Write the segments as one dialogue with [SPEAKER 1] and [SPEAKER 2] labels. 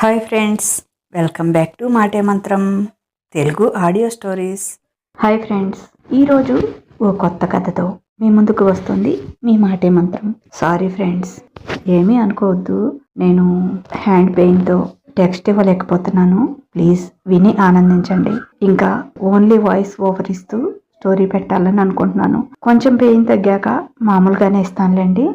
[SPEAKER 1] Hi friends welcome back to Maate Mantram Telugu audio stories. Hi friends ఈరోజు ఓ కొత్త కథతో మీ ముందుకు వస్తుంది మీ మాటే మంత్రం. సారీ ఫ్రెండ్స్ ఏమీ అనుకోవద్దు. నేను హ్యాండ్ పెయిన్తో టెక్స్ట్ ఇవ్వలేకపోతున్నాను. ప్లీజ్ విని ఆనందించండి. ఇంకా ఓన్లీ వాయిస్ ఓవర్ ఇస్తూ స్టోరీ పెట్టాలని అనుకుంటున్నాను. కొంచెం పెయిన్ తగ్గాక మామూలుగానే ఇస్తానులేండి.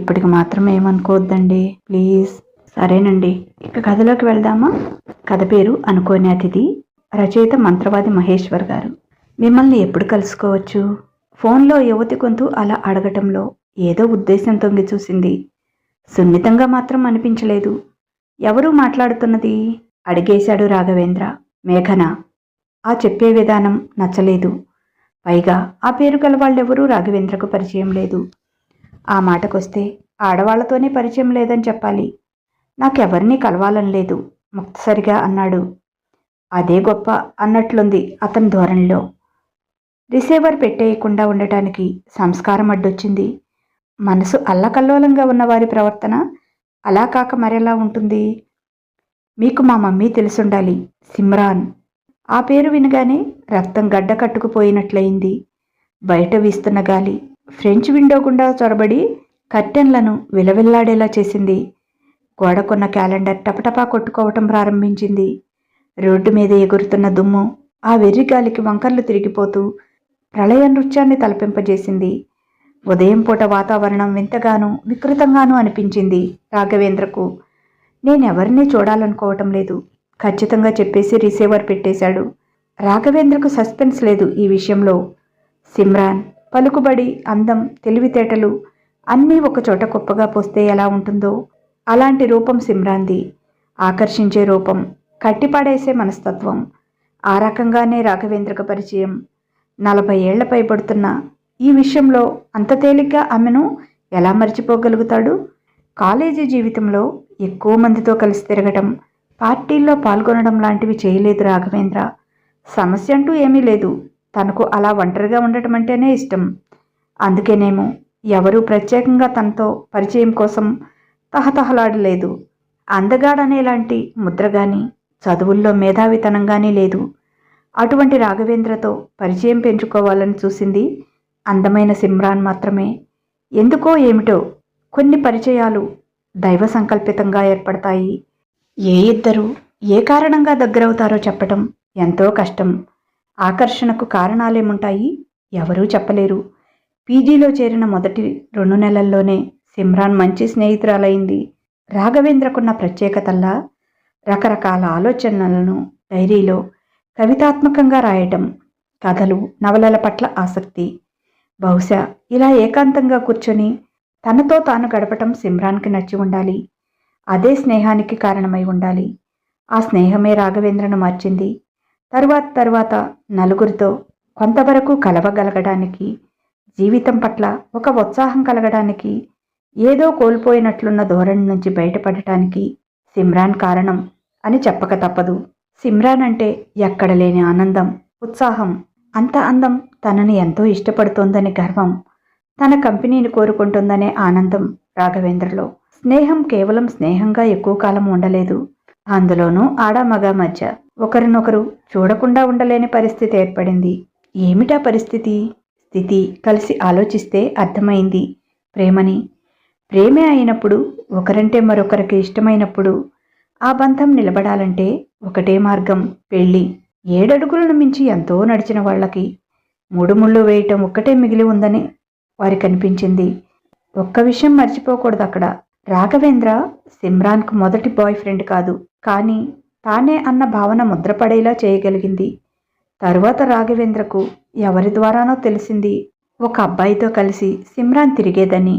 [SPEAKER 1] ఇప్పటికి మాత్రం ఏమనుకోవద్దండి. ప్లీజ్ సరేనండి. ఇక కథలోకి వెళ్దామా? కథ పేరు అనుకోని అతిథి రచయిత మంత్రవాది మహేశ్వర్ గారు. మిమ్మల్ని ఎప్పుడు కలుసుకోవచ్చు? ఫోన్లో యువతి గొంతు అలా అడగటంలో ఏదో ఉద్దేశం తొంగి చూసింది. సున్నితంగా మాత్రం అనిపించలేదు. ఎవరు మాట్లాడుతున్నది? అడిగేశాడు రాఘవేంద్ర. మేఘన. ఆ చెప్పే విధానం నచ్చలేదు. పైగా ఆ పేరు గల వాళ్ళెవరూ రాఘవేంద్రకు పరిచయం లేదు. ఆ మాటకొస్తే ఆడవాళ్ళతోనే పరిచయం లేదని చెప్పాలి. నాకెవరిని కలవాలని లేదు ముక్తసరిగా అన్నాడు. అదే గొప్ప అన్నట్లుంది అతని ధోరణిలో. రిసీవర్ పెట్టేయకుండా ఉండటానికి సంస్కారం అడ్డొచ్చింది. మనసు అల్లకల్లోలంగా ఉన్నవారి ప్రవర్తన అలా కాక మరెలా ఉంటుంది? మీకు మా మమ్మీ తెలుసుండాలి సిమ్రాన్. ఆ పేరు వినగానే రక్తం గడ్డ కట్టుకుపోయినట్లయింది. బయట వీస్తున్న గాలి ఫ్రెంచ్ విండో గుండా చొరబడి కర్టెన్లను విలవిల్లాడేలా చేసింది. గోడకున్న క్యాలెండర్ టపటపా కొట్టుకోవటం ప్రారంభించింది. రోడ్డు మీద ఎగురుతున్న దుమ్ము ఆ వెర్రి గాలికి వంకర్లు తిరిగిపోతూ ప్రళయ నృత్యాన్ని తలపింపజేసింది. ఉదయం పూట వాతావరణం వింతగానూ వికృతంగానూ అనిపించింది రాఘవేంద్రకు. నేనెవరినీ చూడాలనుకోవటం లేదు. ఖచ్చితంగా చెప్పేసి రిసీవర్ పెట్టేశాడు. రాఘవేంద్రకు సస్పెన్స్ లేదు ఈ విషయంలో. సిమ్రాన్ పలుకుబడి అందం తెలివితేటలు అన్నీ ఒకచోట కుప్పగా పోస్తే ఎలా ఉంటుందో అలాంటి రూపం సిమ్రాంది. ఆకర్షించే రూపం కట్టిపడేసే మనస్తత్వం. ఆ రకంగానే రాఘవేంద్రకు పరిచయం. నలభై ఏళ్ళ పైబడుతున్న ఈ విషయంలో అంత తేలిగ్గా ఆమెను ఎలా మర్చిపోగలుగుతాడు? కాలేజీ జీవితంలో ఎక్కువ మందితో కలిసి తిరగటం పార్టీల్లో పాల్గొనడం లాంటివి చేయలేదు రాఘవేంద్ర. సమస్య అంటూ ఏమీ లేదు. తనకు అలా ఒంటరిగా ఉండటం అంటేనే ఇష్టం. అందుకేనేమో ఎవరూ ప్రత్యేకంగా తనతో పరిచయం కోసం తహతహలాడలేదు. అందగాడనేలాంటి ముద్ర గాని చదువుల్లో మేధావితనం కానీ లేదు. అటువంటి రాఘవేంద్రతో పరిచయం పెంచుకోవాలని చూసింది అందమైన సిమ్రాన్ మాత్రమే. ఎందుకో ఏమిటో కొన్ని పరిచయాలు దైవ సంకల్పితంగా ఏర్పడతాయి. ఏ ఇద్దరు ఏ కారణంగా దగ్గరవుతారో చెప్పటం ఎంతో కష్టం. ఆకర్షణకు కారణాలేముంటాయి? ఎవరూ చెప్పలేరు. పీజీలో చేరిన మొదటి రెండు నెలల్లోనే సిమ్రాన్ మంచి స్నేహితురాలైంది. రాఘవేంద్రకున్న ప్రత్యేకతల్లా రకరకాల ఆలోచనలను డైరీలో కవితాత్మకంగా రాయటం కథలు నవలల పట్ల ఆసక్తి. బహుశా ఇలా ఏకాంతంగా కూర్చొని తనతో తాను గడపటం సిమ్రాన్కి నచ్చి ఉండాలి. అదే స్నేహానికి కారణమై ఉండాలి. ఆ స్నేహమే రాఘవేంద్రను మార్చింది. తరువాత తరువాత నలుగురితో కొంతవరకు కలవగలగడానికి జీవితం పట్ల ఒక ఉత్సాహం కలగడానికి ఏదో కోల్పోయినట్లున్న ధోరణి నుంచి బయటపడటానికి సిమ్రాన్ కారణం అని చెప్పక తప్పదు. సిమ్రాన్ అంటే ఎక్కడ లేని ఆనందం ఉత్సాహం. అంత అందం తనని ఎంతో ఇష్టపడుతోందని గర్వం. తన కంపెనీని కోరుకుంటుందనే ఆనందం రాఘవేంద్రలో. స్నేహం కేవలం స్నేహంగా ఎక్కువ కాలం ఉండలేదు. అందులోనూ ఆడామగ మధ్య ఒకరినొకరు చూడకుండా ఉండలేని పరిస్థితి ఏర్పడింది. ఏమిటా పరిస్థితి? స్థితి కలిసి ఆలోచిస్తే అర్థమైంది. ప్రేమని ప్రేమే అయినప్పుడు ఒకరంటే మరొకరికి ఇష్టమైనప్పుడు ఆ బంధం నిలబడాలంటే ఒకటే మార్గం పెళ్ళి. ఏడడుగులను మించి ఎంతో నడిచిన వాళ్ళకి మూడు ముళ్ళు వేయటం ఒక్కటే మిగిలి ఉందని వారికి అనిపించింది ఒక్క విషయం మర్చిపోకూడదు అక్కడ. రాఘవేంద్ర సిమ్రాన్కు మొదటి బాయ్ ఫ్రెండ్ కాదు కానీ తానే అన్న భావన ముద్రపడేలా చేయగలిగింది. తరువాత రాఘవేంద్రకు ఎవరి ద్వారానో తెలిసింది. ఒక అబ్బాయితో కలిసి సిమ్రాన్ తిరిగేదని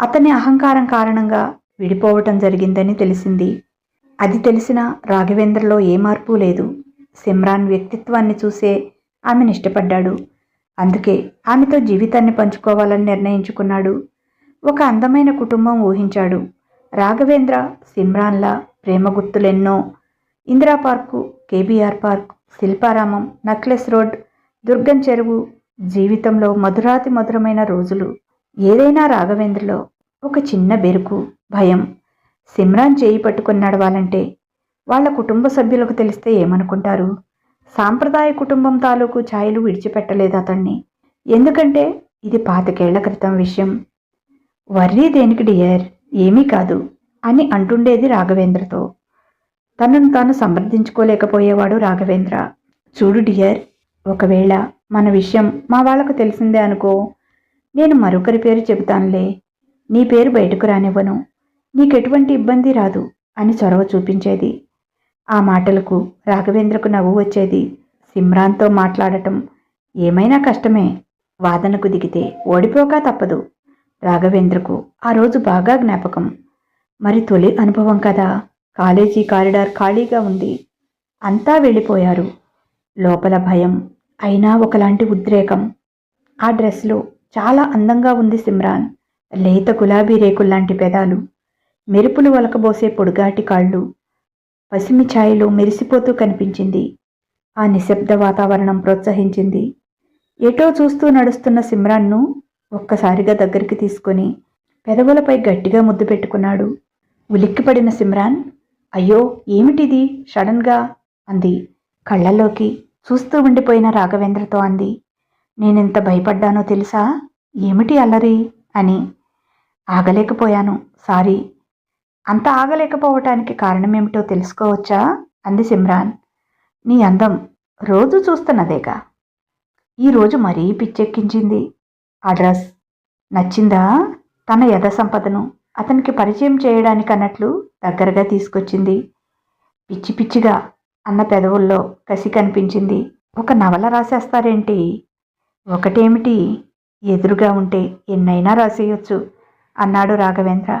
[SPEAKER 1] అతని అహంకారం కారణంగా విడిపోవటం జరిగిందని తెలిసింది. అది తెలిసిన రాఘవేంద్రలో ఏ మార్పు లేదు. సిమ్రాన్ వ్యక్తిత్వాన్ని చూసే ఆమెను ఇష్టపడ్డాడు. అందుకే ఆమెతో జీవితాన్ని పంచుకోవాలని నిర్ణయించుకున్నాడు. ఒక అందమైన కుటుంబం ఊహించాడు. రాఘవేంద్ర సిమ్రాన్ల ప్రేమ గుర్తులెన్నో Indira park KBR park Shilparamam necklace road Durgam Cheruvu జీవితంలో మధురాతి మధురమైన రోజులు ఏదైనా రాఘవేంద్రలో ఒక చిన్న బెరుకు భయం సిమ్రాన్ చేయి పట్టుకుని నడవాలంటే వాళ్ళ కుటుంబ సభ్యులకు తెలిస్తే ఏమనుకుంటారు? సాంప్రదాయ కుటుంబం తాలూకు ఛాయలు విడిచిపెట్టలేదు అతన్ని. ఎందుకంటే ఇది పాతికేళ్ళ క్రితం విషయం. వర్రీ దేనికి డియర్? ఏమీ కాదు అని అంటుండేది రాఘవేంద్రతో. తనను తాను సమర్థించుకోలేకపోయేవాడు రాఘవేంద్ర. చూడు డియర్ ఒకవేళ మన విషయం మా వాళ్ళకు తెలిసిందే అనుకో నేను మరొకరి పేరు చెబుతానులే. నీ పేరు బయటకు రానివ్వను. నీకెటువంటి ఇబ్బంది రాదు అని చొరవ చూపించేది. ఆ మాటలకు రాఘవేంద్రకు నవ్వు వచ్చేది. సిమ్రాన్తో మాట్లాడటం ఏమైనా కష్టమే. వాదనకు దిగితే ఓడిపోక తప్పదు. రాఘవేంద్రకు ఆ రోజు బాగా జ్ఞాపకం. మరి తొలి అనుభవం కదా. కాలేజీ కారిడార్ ఖాళీగా ఉంది. అంతా వెళ్ళిపోయారు. లోపల భయం అయినా ఒకలాంటి ఉద్రేకం. ఆ డ్రెస్లో చాలా అందంగా ఉంది సిమ్రాన్. లేత గులాబీ రేకుల్లాంటి పెదాలు. మెరుపులు వలకబోసే పొడుగాటి కాళ్ళు. పసిమి ఛాయలో మెరిసిపోతూ కనిపించింది. ఆ నిశ్శబ్ద వాతావరణం ప్రోత్సహించింది. ఎటో చూస్తూ నడుస్తున్న సిమ్రాన్ను ఒక్కసారిగా దగ్గరికి తీసుకొని పెదవులపై గట్టిగా ముద్దు పెట్టుకున్నాడు. ఉలిక్కిపడిన సిమ్రాన్ అయ్యో ఏమిటిది? సడన్గా? అంది. కళ్ళల్లోకి చూస్తూ ఉండిపోయిన రాఘవేంద్రతో అంది. నేనెంత భయపడ్డానో తెలుసా? ఏమిటి అల్లరి? అని. ఆగలేకపోయాను. సారీ. అంత ఆగలేకపోవటానికి కారణమేమిటో తెలుసుకోవచ్చా? అంది సిమ్రాన్. నీ అందం రోజు చూస్తున్నదేగా? ఈరోజు మరీ పిచ్చెక్కించింది. ఆ డ్రెస్ నచ్చిందా? తన యథ సంపదను అతనికి పరిచయం చేయడానికి అన్నట్లు దగ్గరగా తీసుకొచ్చింది. పిచ్చి పిచ్చిగా అన్న పెదవుల్లో కసి కనిపించింది. ఒక నవల రాసేస్తారేంటి? ఒకటేమిటి? ఎదురుగా ఉంటే ఎన్నైనా రాసేయొచ్చు అన్నాడు రాఘవేంద్ర.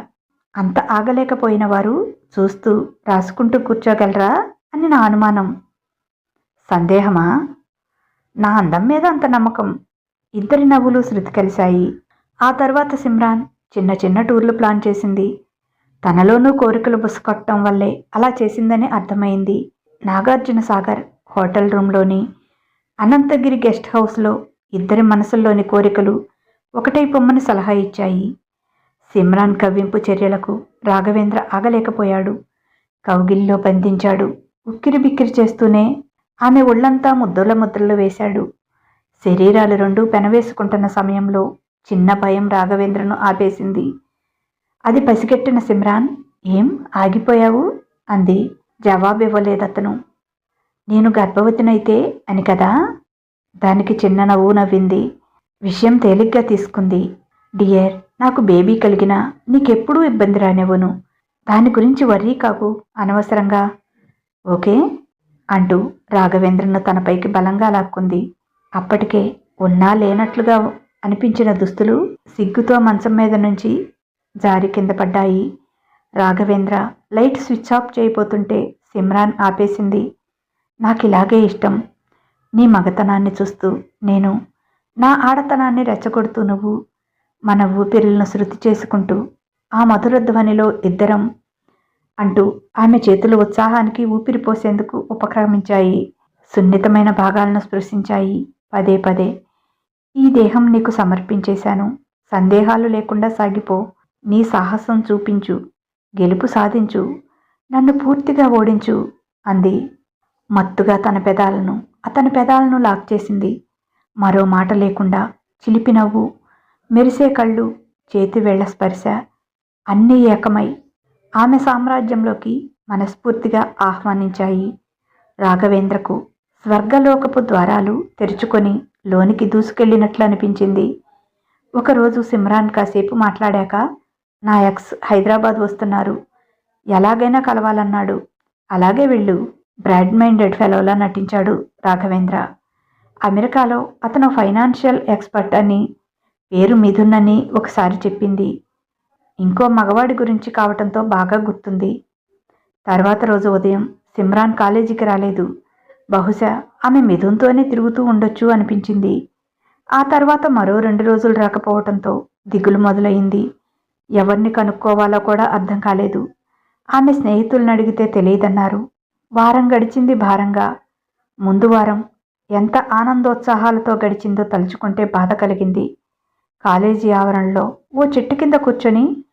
[SPEAKER 1] అంత ఆగలేకపోయిన వారు చూస్తూ రాసుకుంటూ కూర్చోగలరా? అని నా అనుమానం. సందేహమా? నా అందం మీద అంత నమ్మకం. ఇద్దరి నవ్వులు శృతి కలిశాయి. ఆ తర్వాత సిమ్రాన్ చిన్న చిన్న టూర్లు ప్లాన్ చేసింది. తనలోనూ కోరికలు బుసకొట్టడం వల్లే అలా చేసిందని అర్థమైంది. నాగార్జున సాగర్ హోటల్ రూమ్లోని అనంతగిరి గెస్ట్ హౌస్లో ఇద్దరి మనసుల్లోని కోరికలు ఒకటై పొమ్మని సలహా ఇచ్చాయి. సిమ్రాన్ కవ్వింపు చర్యలకు రాఘవేంద్ర ఆగలేకపోయాడు. కౌగిల్లో బంధించాడు. ఉక్కిరి బిక్కిరి చేస్తూనే ఆమె ఒళ్ళంతా ముద్దుల ముద్రలు వేశాడు. శరీరాలు రెండూ పెనవేసుకుంటున్న సమయంలో చిన్న భయం రాఘవేంద్రను ఆపేసింది. అది పసిగట్టిన సిమ్రాన్ ఏం? ఆగిపోయావు? అంది. జవాబివ్వలేదతను. నేను గర్భవతినైతే అని కదా? దానికి చిన్న నవ్వు నవ్వింది. విషయం తేలిగ్గా తీసుకుంది. డియర్ నాకు బేబీ కలిగినా నీకెప్పుడూ ఇబ్బంది రానివ్వను. దాని గురించి వర్రీ కాకు అనవసరంగా. ఓకే? అంటూ రాఘవేంద్రను తనపైకి బలంగా లాక్కుంది. అప్పటికే ఉన్నా లేనట్లుగా అనిపించిన దుస్తులు సిగ్గుతో మంచం మీద నుంచి జారి కింద పడ్డాయి. రాఘవేంద్ర లైట్ స్విచ్ ఆఫ్ చేయబోతుంటే సిమ్రాన్ ఆపేసింది. నాకు ఇలాగే ఇష్టం. నీ మగతనాన్ని చూస్తూ నేను నా ఆడతనాన్ని రెచ్చగొడుతూ నువ్వు మన ఊపిరులను శృతి చేసుకుంటూ ఆ మధుర ధ్వనిలో ఇద్దరం అంటూ ఆమె చేతులు ఉత్సాహానికి ఊపిరి పోసేందుకు ఉపక్రమించాయి. సున్నితమైన భాగాలను స్పృశించాయి. పదే పదే ఈ దేహం నీకు సమర్పించేశాను. సందేహాలు లేకుండా సాగిపో. నీ సాహసం చూపించు. గెలుపు సాధించు. నన్ను పూర్తిగా ఓడించు. అంది. మత్తుగా తన పెదాలను అతని పెదాలను లాక్ చేసింది. మరో మాట లేకుండా చిలిపి నవ్వు మెరిసే కళ్ళు చేతి వేళ్ళ స్పర్శ అన్నీ ఏకమై ఆమె సామ్రాజ్యంలోకి మనస్ఫూర్తిగా ఆహ్వానించాయి. రాఘవేంద్రకు స్వర్గలోకపు ద్వారాలు తెరుచుకొని లోనికి దూసుకెళ్ళినట్లు అనిపించింది. ఒకరోజు సిమ్రాన్ కాసేపు మాట్లాడాక నా ఎక్స్ హైదరాబాద్ వస్తున్నారు. ఎలాగైనా కలవాలన్నాడు. అలాగే వెళ్ళు. బ్రాడ్ మైండెడ్ ఫెలోలా నటించాడు రాఘవేంద్ర. అమెరికాలో అతను ఫైనాన్షియల్ ఎక్స్పర్ట్ అని పేరు మిథున్ అని ఒకసారి చెప్పింది. ఇంకో మగవాడి గురించి కావటంతో బాగా గుర్తుంది. తర్వాత రోజు ఉదయం సిమ్రాన్ కాలేజీకి రాలేదు. బహుశా ఆమె మిథున్తోనే తిరుగుతూ ఉండొచ్చు అనిపించింది. ఆ తర్వాత మరో రెండు రోజులు రాకపోవటంతో దిగులు మొదలైంది. ఎవరిని కనుక్కోవాలో కూడా అర్థం కాలేదు. ఆమె స్నేహితులను అడిగితే తెలియదన్నారు. వారం గడిచింది భారంగా. ముందు వారం ఎంత ఆనందోత్సాహాలతో గడిచిందో తలుచుకుంటే బాధ కలిగింది. కాలేజీ ఆవరణలో ఓ చెట్టు కింద కూర్చొని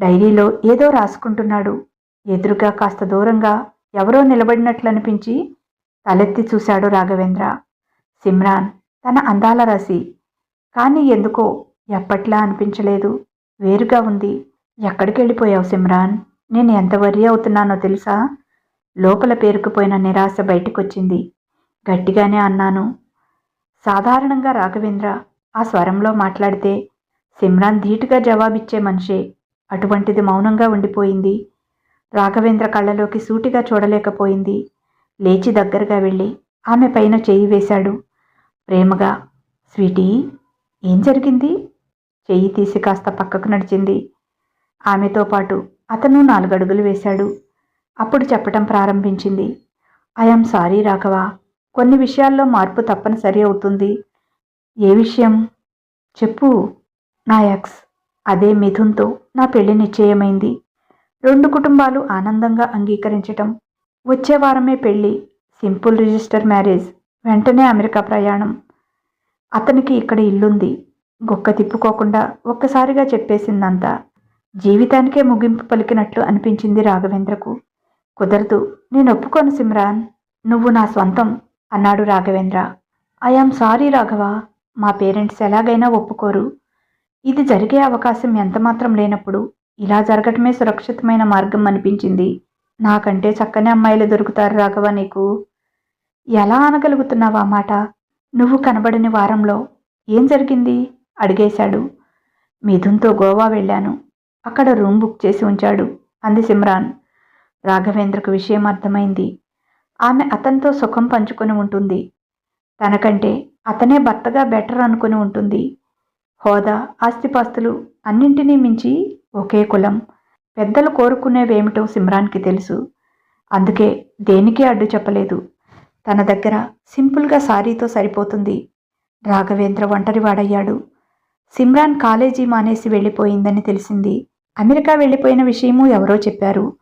[SPEAKER 1] డైరీలో ఏదో రాసుకుంటున్నాడు. ఎదురుగా కాస్త దూరంగా ఎవరో నిలబడినట్లు అనిపించి తలెత్తి చూశాడు రాఘవేంద్ర. సిమ్రాన్ తన అందాల రసి. కానీ ఎందుకో ఎప్పట్లా అనిపించలేదు. వేరుగా ఉంది. ఎక్కడికి వెళ్ళిపోయావు సిమ్రాన్? నేను ఎంత వరి అవుతున్నానో తెలుసా? లోపల పేరుకుపోయిన నిరాశ బయటకొచ్చింది. గట్టిగానే అన్నాను. సాధారణంగా రాఘవేంద్ర ఆ స్వరంలో మాట్లాడితే సిమ్రాన్ ధీటుగా జవాబిచ్చే మనిషే. అటువంటిది మౌనంగా ఉండిపోయింది. రాఘవేంద్ర కళ్ళలోకి సూటిగా చూడలేకపోయింది. లేచి దగ్గరగా వెళ్ళి ఆమె పైన చెయ్యి వేశాడు. ప్రేమగా స్వీటీ ఏం జరిగింది? చెయ్యి తీసి కాస్త పక్కకు నడిచింది. ఆమెతో పాటు అతను నాలుగడుగులు వేశాడు. అప్పుడు చెప్పటం ప్రారంభించింది. I'm sorry Raghava. కొన్ని విషయాల్లో మార్పు తప్పనిసరి అవుతుంది. ఏ విషయం? చెప్పు. నా ఎక్స్. అదే మిథున్తో నా పెళ్ళి నిశ్చయమైంది. రెండు కుటుంబాలు ఆనందంగా అంగీకరించటం. వచ్చే వారమే పెళ్ళి సింపుల్ రిజిస్టర్ మ్యారేజ్. వెంటనే అమెరికా ప్రయాణం. అతనికి ఇక్కడ ఇల్లుంది. గొక్క తిప్పుకోకుండా ఒక్కసారిగా చెప్పేసిందంతా. జీవితానికే ముగింపు పలికినట్లు అనిపించింది రాఘవేంద్రకు. కుదరదు. నేను ఒప్పుకోను సిమ్రాన్. నువ్వు నా సొంతం అన్నాడు రాఘవేంద్ర. I am sorry Raghava. మా పేరెంట్స్ ఎలాగైనా ఒప్పుకోరు. ఇది జరిగే అవకాశం ఎంతమాత్రం లేనప్పుడు ఇలా జరగటమే సురక్షితమైన మార్గం అనిపించింది. నాకంటే చక్కని అమ్మాయిలు దొరుకుతారు రాఘవ నీకు. ఎలా అనగలుగుతున్నావా మాట? నువ్వు కనబడని వారంలో ఏం జరిగింది? అడిగేశాడు. మిథున్తో గోవా వెళ్ళాను. అక్కడ రూమ్ బుక్ చేసి ఉంచాడు. అంది సిమ్రాన్. రాఘవేంద్రకు విషయం అర్థమైంది. ఆమె అతనితో సుఖం పంచుకొని ఉంటుంది. తనకంటే అతనే భర్తగా బెటర్ అనుకుని ఉంటుంది. హోదా ఆస్తిపాస్తులు అన్నింటినీ మించి ఒకే కులం. పెద్దలు కోరుకునేవేమిటో సిమ్రాన్కి తెలుసు. అందుకే దేనికి అడ్డు చెప్పలేదు. తన దగ్గర సింపుల్గా సారీతో సరిపోతుంది. రాఘవేంద్ర ఒంటరివాడయ్యాడు. సిమ్రాన్ కాలేజీ మానేసి వెళ్ళిపోయిందని తెలిసింది. అమెరికా వెళ్ళిపోయిన విషయము ఎవరో చెప్పారు.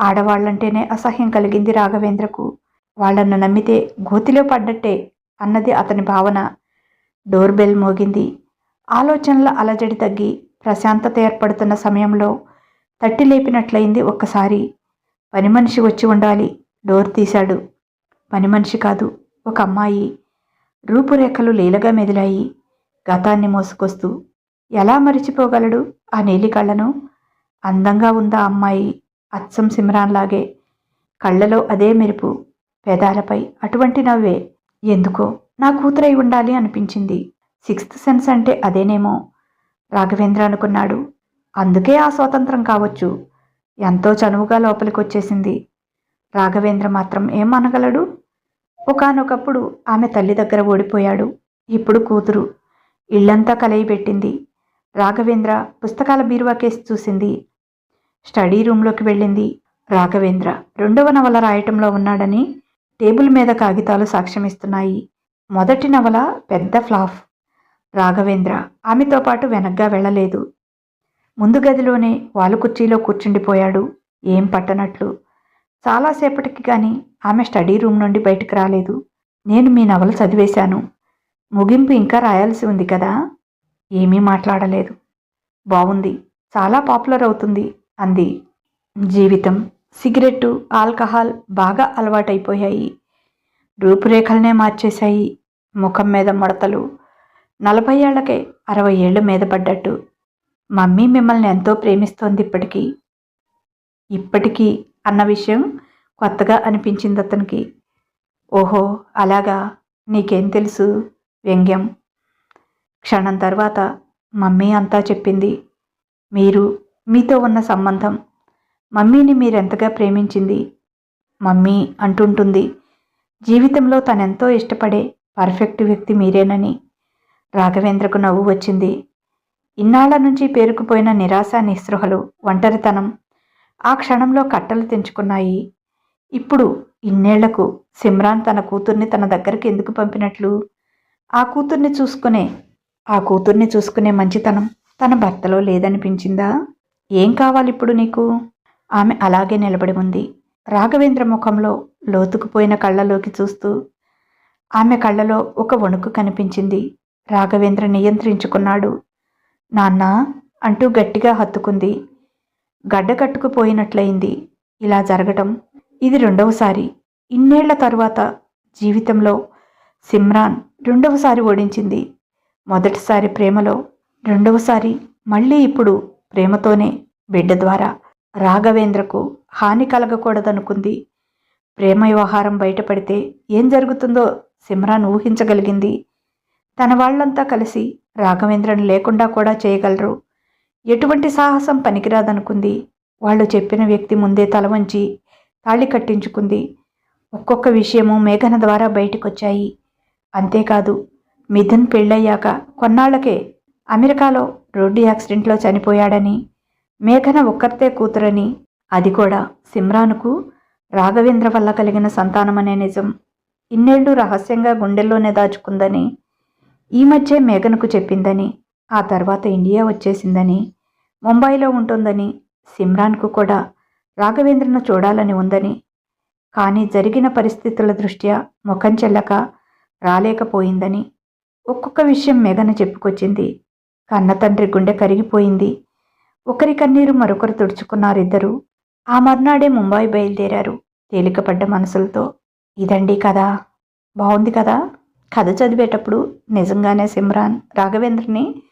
[SPEAKER 1] ఆడవాళ్ళంటేనే అసహ్యం కలిగింది రాఘవేంద్రకు. వాళ్ళను నమ్మితే గోతిలో పడ్డట్టే అన్నది అతని భావన. డోర్ బెల్ మోగింది. ఆలోచనల అలజడి తగ్గి ప్రశాంతత ఏర్పడుతున్న సమయంలో తట్టి లేపినట్లయింది ఒక్కసారి. పని మనిషి వచ్చి ఉండాలి డోర్ తీశాడు. పని మనిషి కాదు ఒక అమ్మాయి. రూపురేఖలు లీలగా మెదిలాయి. గతాన్ని మోసుకొస్తూ ఎలా మరిచిపోగలడు ఆ నీలి కళ్ళను అందంగా ఉందా అమ్మాయి? అచ్చం సిమ్రాన్లాగే కళ్ళలో అదే మెరుపు పెదాలపై అటువంటి నవ్వే ఎందుకో నా కూతురై ఉండాలి అనిపించింది. సిక్స్త్ సెన్స్ అంటే అదేనేమో? రాఘవేంద్ర అనుకున్నాడు. అందుకే ఆ స్వాతంత్రం కావచ్చు. ఎంతో చనువుగా లోపలికి వచ్చేసింది రాఘవేంద్ర మాత్రం ఏం అనగలడు? ఒకానొకప్పుడు ఆమె తల్లి దగ్గర ఓడిపోయాడు. ఇప్పుడు కూతురు. ఇళ్ళంతా కలయిపెట్టింది. రాఘవేంద్ర పుస్తకాల బీరువా కేసు చూసింది. స్టడీ రూంలోకి వెళ్ళింది రాఘవేంద్ర. రెండవ నవల రాయటంలో ఉన్నాడని టేబుల్ మీద కాగితాలు సాక్ష్యమిస్తున్నాయి. మొదటి నవల పెద్ద ఫ్లాఫ్. రాఘవేంద్ర ఆమెతో పాటు వెనగ్గా వెళ్ళలేదు. ముందు గదిలోనే వాలు కుర్చీలో కూర్చుండిపోయాడు. ఏం పట్టనట్లు. చాలాసేపటికి కానీ ఆమె స్టడీ రూమ్ నుండి బయటకు రాలేదు. నేను మీ నవల చదివేశాను. ముగింపు ఇంకా రాయాల్సి ఉంది కదా? ఏమీ మాట్లాడలేదు. బాగుంది చాలా పాపులర్ అవుతుంది. అంది. జీవితం సిగరెట్టు ఆల్కహాల్ బాగా అలవాటైపోయాయి. రూపురేఖలనే మార్చేశాయి ముఖం మీద ముడతలు. నలభై ఏళ్ళకే అరవై ఏళ్ళు మీద పడ్డట్టు. మమ్మీ మిమ్మల్ని ఎంతో ప్రేమిస్తోంది ఇప్పటికీ. ఇప్పటికీ అన్న విషయం కొత్తగా అనిపించింది అతనికి. ఓహో అలాగా? నీకేం తెలుసు? వ్యంగ్యం. క్షణం తర్వాత మమ్మీ అంతా చెప్పింది. మీరు మీతో ఉన్న సంబంధం. మమ్మీని మీరెంతగా ప్రేమించింది? మమ్మీ అంటుంటుంది. జీవితంలో తనెంతో ఇష్టపడే పర్ఫెక్ట్ వ్యక్తి మీరేనని రాఘవేంద్రకు నవ్వు వచ్చింది. ఇన్నాళ్ళ నుంచి పేరుకుపోయిన నిరాశ నిస్పృహలు ఒంటరితనం ఆ క్షణంలో కట్టలు తెంచుకున్నాయి. ఇప్పుడు ఇన్నేళ్ళకు సిమ్రాన్ తన కూతుర్ని తన దగ్గరికి ఎందుకు పంపినట్లు? ఆ కూతుర్ని చూసుకునే ఆ కూతుర్ని చూసుకునే మంచితనం తన భర్తలో లేదనిపించిందా? ఏం కావాలి ఇప్పుడు నీకు? ఆమె అలాగే నిలబడి ఉంది. రాఘవేంద్ర ముఖంలో లోతుకుపోయిన కళ్ళలోకి చూస్తూ ఆమె కళ్ళలో ఒక వణుకు కనిపించింది. రాఘవేంద్ర నియంత్రించుకున్నాడు. నాన్న! అంటూ గట్టిగా హత్తుకుంది. గడ్డ కట్టుకుపోయినట్లయింది. ఇలా జరగటం ఇది రెండవసారి. ఇన్నేళ్ళ తరువాత జీవితంలో సిమ్రాన్ రెండవసారి ఓడించింది. మొదటిసారి ప్రేమలో రెండవసారి మళ్ళీ ఇప్పుడు ప్రేమతోనే బిడ్డ ద్వారా రాఘవేంద్రకు హాని కలగకూడదనుకుంది. ప్రేమ వ్యవహారం బయటపడితే ఏం జరుగుతుందో సిమ్రాన్ ఊహించగలిగింది. తన వాళ్ళంతా కలిసి రాఘవేంద్రను లేకుండా కూడా చేయగలరు. ఎటువంటి సాహసం పనికిరాదనుకుంది. వాళ్ళు చెప్పిన వ్యక్తి ముందే తల వంచి తాళి కట్టించుకుంది. ఒక్కొక్క విషయము మేఘన ద్వారా బయటకొచ్చాయి. అంతేకాదు మిథున్ పెళ్ళయ్యాక కొన్నాళ్ళకే అమెరికాలో రోడ్డు యాక్సిడెంట్లో చనిపోయాడని మేఘన ఒక్కర్తే కూతురని అది కూడా సిమ్రాన్కు రాఘవేంద్ర వల్ల కలిగిన సంతానమనే నిజం. ఇన్నేళ్ళు రహస్యంగా గుండెల్లోనే దాచుకుందని ఈ మధ్య మేఘనకు చెప్పిందని ఆ తర్వాత ఇండియా వచ్చేసిందని ముంబైలో ఉంటుందని సిమ్రాన్కు కూడా రాఘవేంద్రను చూడాలని ఉందని. కానీ జరిగిన పరిస్థితుల దృష్ట్యా ముఖం చెల్లక రాలేకపోయిందని. ఒక్కొక్క విషయం మేఘన చెప్పుకొచ్చింది. కన్న తండ్రి గుండె కరిగిపోయింది. ఒకరి కన్నీరు మరొకరు తుడుచుకున్నారిద్దరూ. ఆ మర్నాడే ముంబై బయలుదేరారు. తేలికపడ్డ మనసులతో ఇదండి కదా బాగుంది కదా? కథ చదివేటప్పుడు నిజంగానే సిమ్రాన్ రాఘవేంద్రని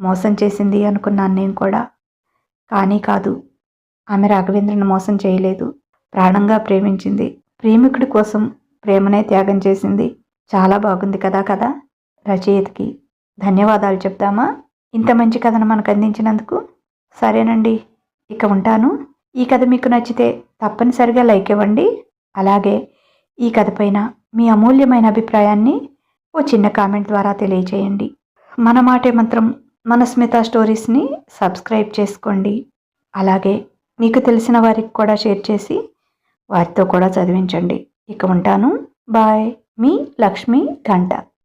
[SPEAKER 1] మోసం చేసింది అనుకున్నాను నేను కూడా. కానీ కాదు ఆమె రాఘవేంద్రను మోసం చేయలేదు. ప్రాణంగా ప్రేమించింది. ప్రేమికుడి కోసం ప్రేమనే త్యాగం చేసింది. చాలా బాగుంది కదా కదా రచయితకి ధన్యవాదాలు చెప్తామా? ఇంత మంచి కథను మనకు అందించినందుకు సరేనండి ఇక ఉంటాను. ఈ కథ మీకు నచ్చితే తప్పనిసరిగా లైక్ ఇవ్వండి. అలాగే ఈ కథ పైన మీ అమూల్యమైన అభిప్రాయాన్ని ఓ చిన్న కామెంట్ ద్వారా తెలియచేయండి. మన మాటే మంత్రం మన స్మిత స్టోరీస్ని సబ్స్క్రైబ్ చేసుకోండి. అలాగే మీకు తెలిసిన వారికి కూడా షేర్ చేసి వారితో కూడా చదివించండి. ఇక ఉంటాను. బాయ్. మీ లక్ష్మి గంట.